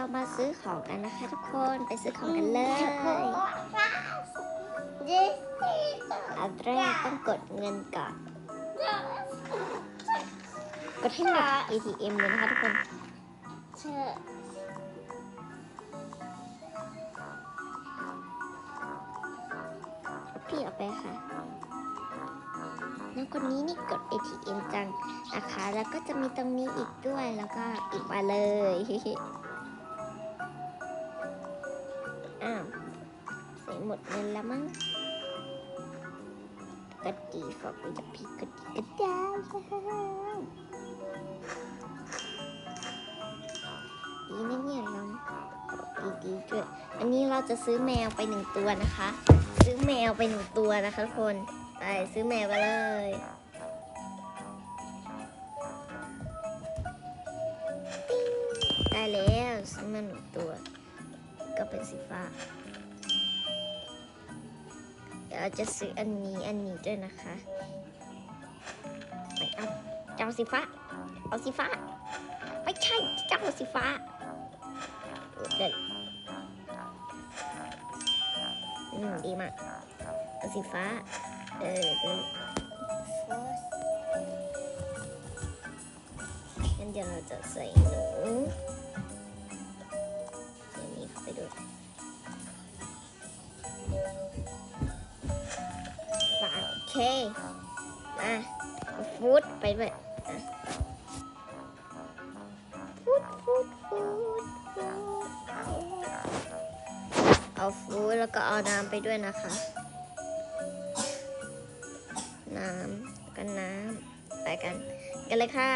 เรามาซื้อของกันนะคะทุกคนไปซื้อของกันเลยอันแรกต้องกดเงินก่อน กดให้หมด ATM เลยนะคะทุกคนเชื่อพี่เอาไปค่ะน้องคนนี้นี่กด ATM จังนะคะ แล้วก็จะมีตรงนี้อีกด้วย แล้วก็อีกมาเลย อ้าวใส่หมดเงินแล้วมั้งก็ดีฝากไปกับพี่ก็ดีก็ได้ดีนะเนี่ยน้องดีๆด้วยอันนี้เราจะซื้อแมวไปหนึ่งตัวนะคะ ซื้อแมวไปหนึ่งตัวนะคะทุกคนไปซื้อแมวไปเลยได้แล้วซื้อมาหนึ่งตัว ก็เป็นสีฟ้า เดี๋ยวเราจะซื้ออันนี้อันนี้ด้วยนะคะไม่เอาเจ้าสีฟ้า เอาสีฟ้า ไม่ใช่เจ้าสีฟ้าเด็ดอืมดีมากเอาสีฟ้า เอองั้นเดี๋ยวเราจะใส่หนู โอเค มาเอาฟูดไปด้วยฟูดฟูดฟูดฟูดเอาฟูดแล้วก็เอาน้ำไปด้วยนะคะ น้ำกันน้ำไปกัน กันเลยค่ะ